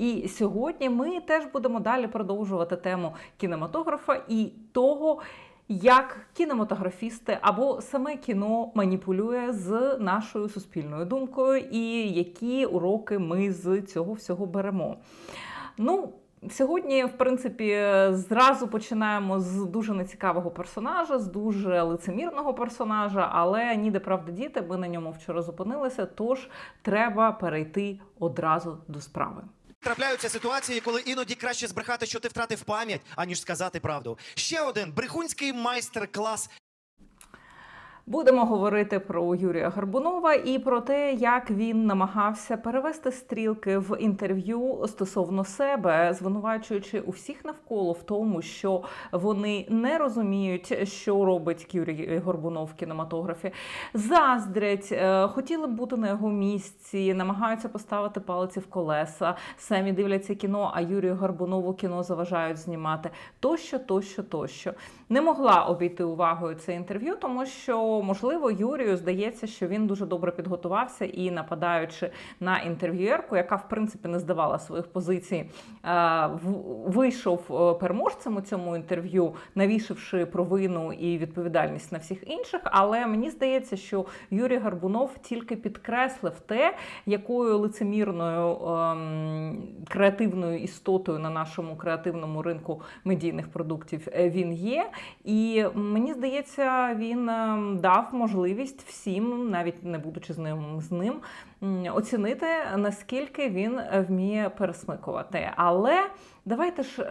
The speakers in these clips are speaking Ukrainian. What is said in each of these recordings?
І сьогодні ми теж будемо далі продовжувати тему кінематографа і того. Як кінематографісти або саме кіно маніпулює з нашою суспільною думкою, і які уроки ми з цього всього беремо. Ну, Сьогодні, в принципі, зразу починаємо з дуже нецікавого персонажа, з дуже лицемірного персонажа, але ніде правда діти, ми на ньому вчора зупинилися. Тож треба перейти одразу до справи. Трапляються ситуації, коли іноді краще збрехати, що ти втратив пам'ять, аніж сказати правду. Ще один брехунський майстер-клас Будемо говорити про Юрія Горбунова і про те, як він намагався перевести стрілки в інтерв'ю стосовно себе, звинувачуючи усіх навколо в тому, що вони не розуміють, що робить Юрій Горбунов в кінематографі, заздрять, е, хотіли б бути на його місці, намагаються поставити палиці в колеса, самі дивляться кіно, а Юрію Горбунову кіно заважають знімати тощо, тощо, тощо. Не могла обійти увагою це інтерв'ю, тому що можливо Юрію здається, що він дуже добре підготувався і нападаючи на інтерв'юерку, яка в принципі не здавала своїх позицій, е, вийшов е, переможцем у цьому інтерв'ю, навішивши провину і відповідальність на всіх інших. Але мені здається, що Юрій Гарбунов тільки підкреслив те, якою лицемірною ем, креативною істотою на нашому креативному ринку медійних продуктів е, він є. І мені здається, він ем, дав можливість всім, навіть не будучи знайомим з ним, оцінити наскільки він вміє пересмикувати. Але давайте ж е,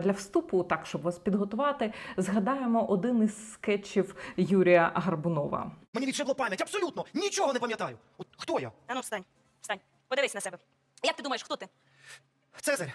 для вступу, так щоб вас підготувати, згадаємо один із скетчів Юрія Гарбунова. Мені відшибло пам'ять, абсолютно нічого не пам'ятаю. От хто я? А ну встань, встань, подивись на себе. Як ти думаєш, хто ти? Цезарь.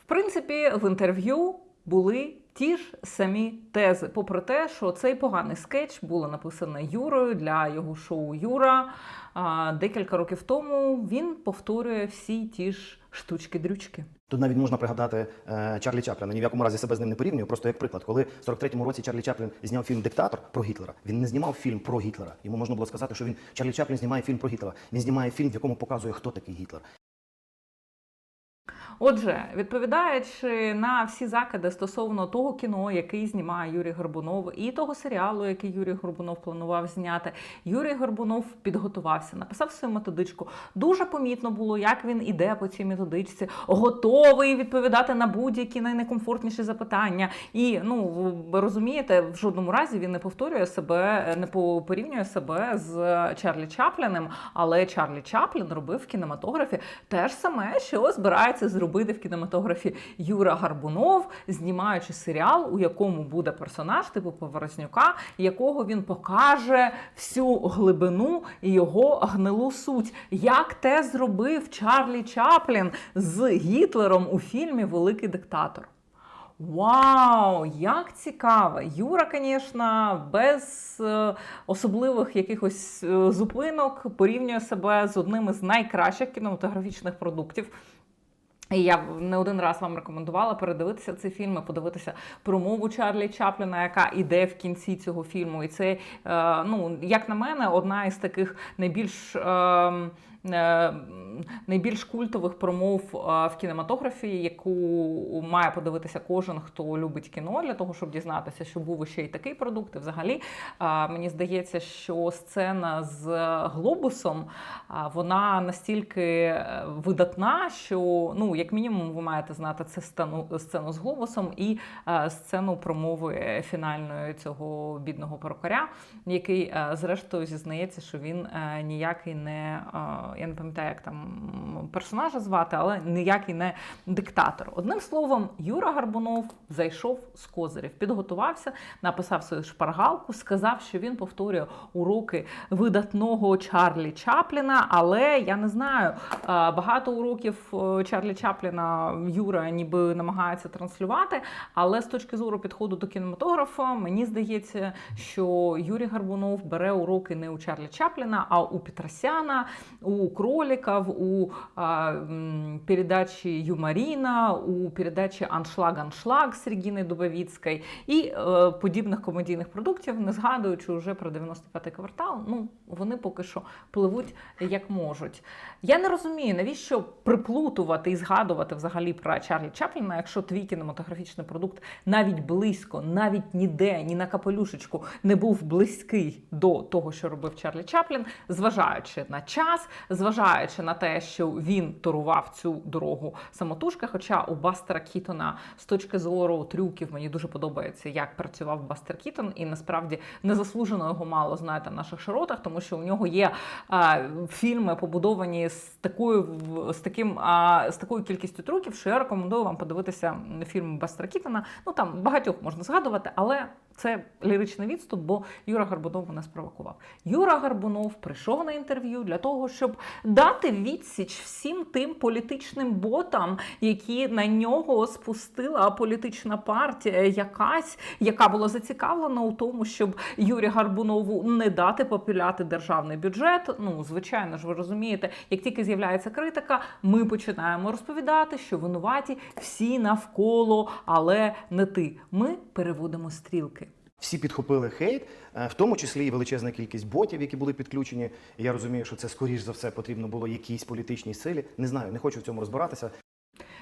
В принципі, в інтерв'ю були ті ж самі тези, попри те, що цей поганий скетч було написано Юрою для його шоу Юра. А, Декілька років тому він повторює всі ті ж штучки-дрючки. Тут навіть можна пригадати е, Чарлі Чапліна. Ні в якому разі себе з ним не порівнюю. Просто як приклад, коли в 43-му році Чарлі Чаплін зняв фільм Диктатор про Гітлера. Він не знімав фільм про Гітлера. Йому можна було сказати, що він Чарлі Чаплін знімає фільм про Гітлера. Він знімає фільм, в якому показує, хто такий Гітлер. Отже, відповідаючи на всі закиди стосовно того кіно, який знімає Юрій Горбунов, і того серіалу, який Юрій Горбунов планував зняти, Юрій Горбунов підготувався, написав свою методичку. Дуже помітно було, як він іде по цій методичці, готовий відповідати на будь-які найнекомфортніші запитання. І ну розумієте, в жодному разі він не повторює себе, не по- порівнює себе з Чарлі Чапліним, але Чарлі Чаплін робив в кінематографі те ж саме, що збирається зробити в кінематографі Юра Гарбунов, знімаючи серіал, у якому буде персонаж типу Поворознюка, якого він покаже всю глибину і його гнилу суть. Як те зробив Чарлі Чаплін з Гітлером у фільмі Великий диктатор. Вау, як цікаво! Юра, звісно, без е, особливих якихось е, зупинок порівнює себе з одним із найкращих кінематографічних продуктів. І я не один раз вам рекомендувала передивитися ці фільми, подивитися промову Чарлі Чапліна, яка іде в кінці цього фільму. І це, е, ну, як на мене, одна із таких найбільш. Е, Найбільш культових промов е, в кінематографії, яку має подивитися кожен, хто любить кіно, для того, щоб дізнатися, що був ще й такий продукт. І взагалі е, мені здається, що сцена з глобусом вона настільки видатна, що ну, як мінімум, ви маєте знати це сцену, сцену з глобусом і сцену промови фінальної цього бідного перукаря, який зрештою зізнається, що він ніякий не я не пам'ятаю, як там персонажа звати, але ніякий не диктатор. Одним словом, Юра Гарбунов зайшов з козирів, підготувався, написав свою шпаргалку, сказав, що він повторює уроки видатного Чарлі Чапліна. Але я не знаю, е, багато уроків е, Чарлі Чапліна Юра ніби намагається транслювати. Але з точки зору підходу до кінематографа, мені здається, що Юрій Гарбунов бере уроки не у Чарлі Чапліна, а у Петросяна, у Кроліків, у а, м, передачі Юмаріна, у передачі Аншлаг Аншлаг з Регіною Дубовіцькою і е, подібних комедійних продуктів, не згадуючи вже про 95-й квартал. Ну вони поки що пливуть як можуть. Я не розумію, навіщо приплутувати і згадувати взагалі про Чарлі Чапліна, якщо твій кінематографічний продукт навіть близько, навіть ніде, ні на капелюшечку не був близький до того, що робив Чарлі Чаплін, зважаючи на час, зважаючи на те, що він турував цю дорогу самотужки. Хоча у Бастера Кітона з точки зору трюків мені дуже подобається, як працював Бастер Кітон, і насправді незаслужено його мало знаєте в наших широтах, тому що у нього є а, фільми побудовані з такою з таким а, з такою кількістю трюків, що я рекомендую вам подивитися фільм Бастера Кітона. Ну там багатьох можна згадувати, але це ліричний відступ, бо Юра Гарбунов мене спровокував. Юра Гарбунов прийшов на інтерв'ю для того, щоб дати відсіч всім тим політичним ботам, які на нього спустила політична партія, якась, яка була зацікавлена у тому, щоб Юрі Гарбунову не дати попіляти державний бюджет. Ну, звичайно ж, ви розумієте, як тільки з'являється критика, ми починаємо розповідати, що винуваті всі навколо, але не ти. Ми переводимо стрілки. Всі підхопили хейт, е, в тому числі і величезна кількість ботів, які були підключені. Я розумію, що це скоріш за все потрібно було якійсь політичній силі. Не знаю, не хочу в цьому розбиратися.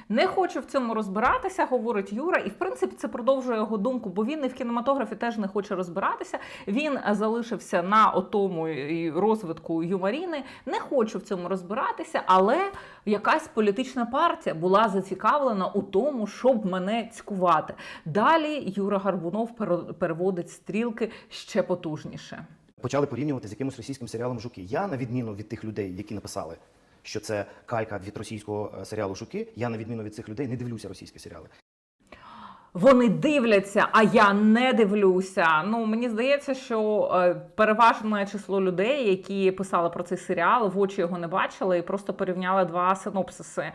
Не хочу в цьому розбиратися, говорить Юра, і в принципі це продовжує його думку, бо він і в кінематографі теж не хоче розбиратися. Він е, залишився на отому розвитку юморіни. Не хочу в цьому розбиратися, але якась політична партія була зацікавлена у тому, щоб мене цькувати. Далі Юра Гарбунов переводить стрілки ще потужніше. Почали порівнювати з якимось російським серіалом Жуки. Я, на відміну від тих людей, які написали, що це калька від російського е, серіалу Жуки, я, на відміну від цих людей, не дивлюся російські серіали. Вони дивляться, а я не дивлюся. Ну мені здається, що е, переважне число людей, які писали про цей серіал, в очі його не бачили і просто порівняли два синопсиси,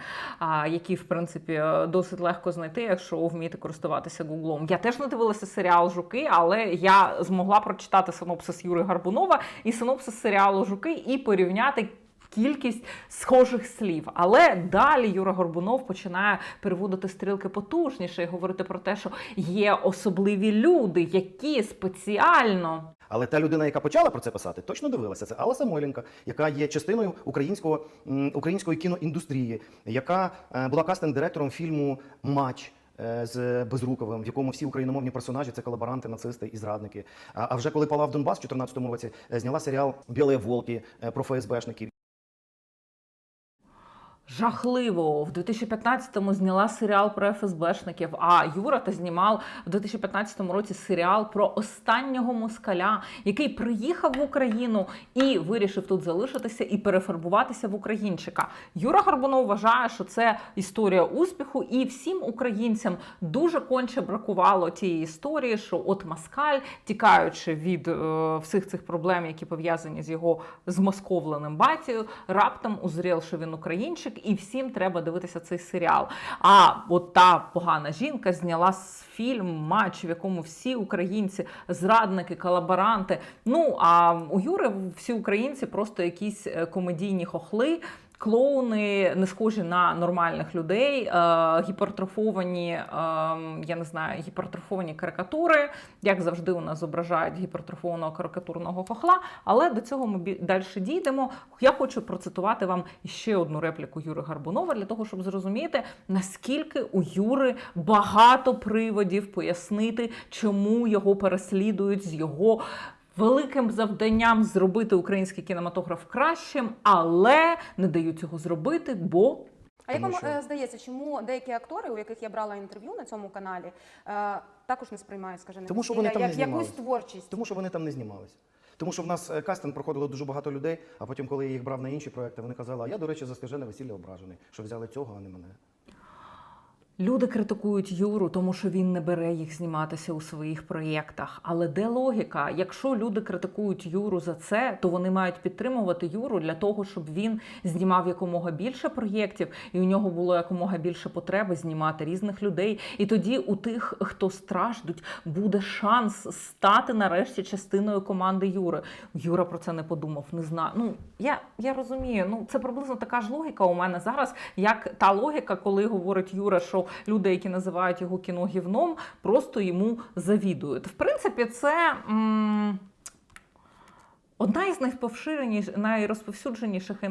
які в принципі е, досить легко знайти, якщо вмієте користуватися гуглом. Я теж не дивилася серіал Жуки, але я змогла прочитати синопсис Юри Гарбунова і синопсис серіалу Жуки і порівняти кількість схожих слів. Але далі Юра Горбунов починає переводити стрілки потужніше і говорити про те, що є особливі люди, які спеціально. Але та людина, яка почала про це писати, точно дивилася. Це Алла Самойленка, яка є частиною українського, української кіноіндустрії, яка е, була кастинг-директором фільму Матч. е, З Безруковим, в якому всі україномовні персонажі це колаборанти, нацисти і зрадники. А вже коли палав Донбас у 2014 році, е, зняла серіал Білі волки про ФСБшників. Жахливо в 2015-му зняла серіал про ФСБшників. А Юра та знімав в 2015 році серіал про останнього москаля, який приїхав в Україну і вирішив тут залишитися і перефарбуватися в українчика. Юра Горбунов вважає, що це історія успіху, і всім українцям дуже конче бракувало тієї історії, що от москаль, тікаючи від е, всіх цих проблем, які пов'язані з його змосковленим батію, раптом узрів, що він українчик, і всім треба дивитися цей серіал. А от та погана жінка зняла фільм матч, в якому всі українці зрадники, колаборанти. Ну а у Юри всі українці просто якісь е, комедійні хохли. Клоуни не схожі на нормальних людей, е, гіпертрофовані, е, я не знаю, гіпертрофовані карикатури, як завжди у нас зображають гіпертрофованого карикатурного хохла. Але до цього ми далі дійдемо. Я хочу процитувати вам ще одну репліку Юри Гарбунова для того, щоб зрозуміти, наскільки у Юри багато приводів пояснити, чому його переслідують з його великим завданням зробити український кінематограф кращим, але не дають цього зробити, бо А як вам що- е, здається, чому деякі актори, у яких я брала інтерв'ю на цьому каналі, е, також не сприймають, скажімо, Тому що вони там не як якусь знімались. творчість? Тому що вони там не знімалися. Тому що в нас е, кастинг проходило дуже багато людей, а потім, коли я їх брав на інші проекти, вони казали, а я, до речі, за скажене весілля ображений, що взяли цього, а не мене. Люди критикують Юру, тому що він не бере їх зніматися у своїх проєктах. Але де логіка? Якщо люди критикують Юру за це, то вони мають підтримувати Юру для того, щоб він знімав якомога більше проєктів, і у нього було якомога більше потреби знімати різних людей. І тоді у тих, хто страждуть, буде шанс стати нарешті частиною команди Юри. Юра про це не подумав, не знаю. Ну я, я розумію. Ну це приблизно така ж логіка у мене зараз, як та логіка, коли говорить Юра, що люди, які називають його кіно гівном, просто йому завідують. В принципі, це. М- Одна із найрозповсюдженіших і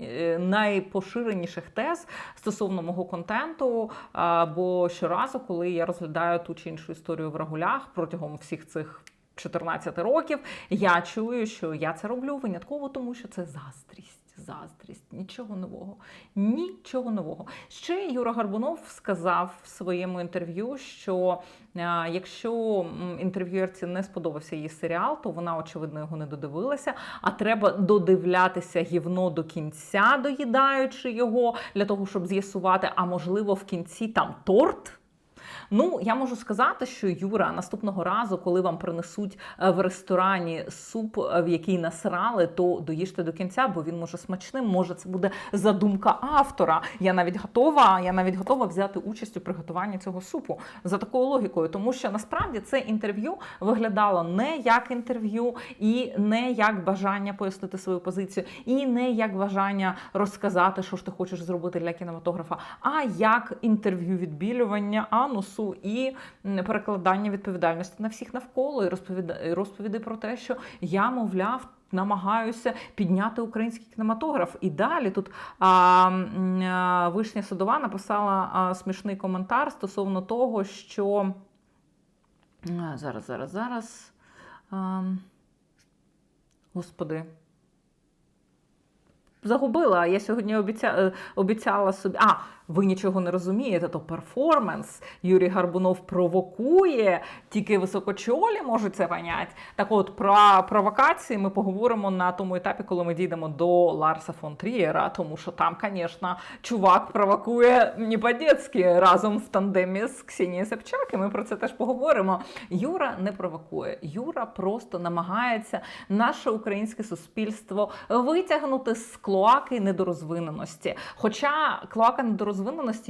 е, найпоширеніших тез стосовно мого контенту. Бо щоразу, коли я розглядаю ту чи іншу історію в регулях протягом всіх цих 14 років, я чую, що я це роблю винятково, тому що це заздрість. Заздрість, нічого нового, нічого нового. Ще Юра Гарбунов сказав в своєму інтерв'ю, що е, якщо інтерв'юерці не сподобався її серіал, то вона очевидно його не додивилася. А треба додивлятися гівно до кінця, доїдаючи його, для того, щоб з'ясувати, а можливо в кінці там торт. Ну, я можу сказати, що Юра наступного разу, коли вам принесуть е, в ресторані суп, е, в який насрали, то доїжте до кінця, бо він може смачним. Може, це буде задумка автора. Я навіть готова. Я навіть готова взяти участь у приготуванні цього супу за такою логікою, тому що насправді це інтерв'ю виглядало не як інтерв'ю, і не як бажання пояснити свою позицію, і не як бажання розказати, що ж ти хочеш зробити для кінематографа, а як інтерв'ю відбілювання анусу і перекладання відповідальності на всіх навколо і розповіда- і розповіді про те, що я, мовляв. Намагаюся підняти український кінематограф. І далі тут а, Вишня Садова написала смішний коментар стосовно того, що зараз, зараз, зараз. А, господи. Загубила. Я сьогодні обіця... е, обіцяла собі. А, ви нічого не розумієте, то перформанс. Юрій Гарбунов провокує, тільки високочолі можуть це понять. Так от, про провокації ми поговоримо на тому етапі, коли ми дійдемо до Ларса фон Трієра, тому що там, звісно, чувак провокує не по-детськи разом в тандемі з Ксенією Собчак, і ми про це теж поговоримо. Юра не провокує. Юра просто намагається наше українське суспільство витягнути з клоаки недорозвиненості. Хоча клоака недорозвиненості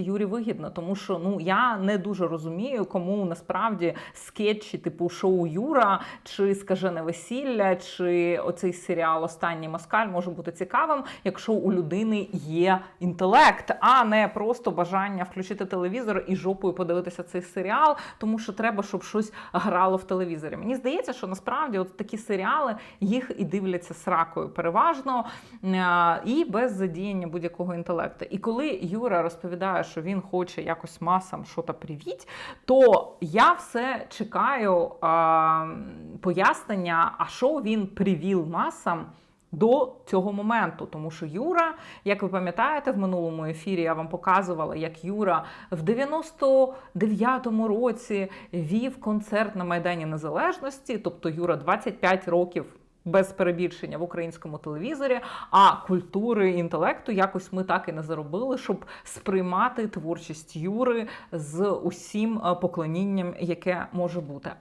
Юрі вигідна, тому що ну я не дуже розумію, кому насправді скетчі типу шоу Юра чи скажене весілля, чи оцей серіал Останній москаль може бути цікавим, якщо у людини є інтелект, а не просто бажання включити телевізор і жопою подивитися цей серіал, тому що треба, щоб щось грало в телевізорі. Мені здається, що насправді от такі серіали їх і дивляться сракою переважно е, і без задіяння будь-якого інтелекту. І коли Юра розповідає, що він хоче якось масам щось привіть, то я все чекаю а, пояснення, а що він привів масам. До цього моменту, тому що Юра, як ви пам'ятаєте, в минулому ефірі я вам показувала, як Юра в 99-му році вів концерт на Майдані Незалежності, тобто Юра 25 років без перебільшення в українському телевізорі, а культури інтелекту якось ми так і не заробили, щоб сприймати творчість Юри з усім е, поклонінням, яке може бути.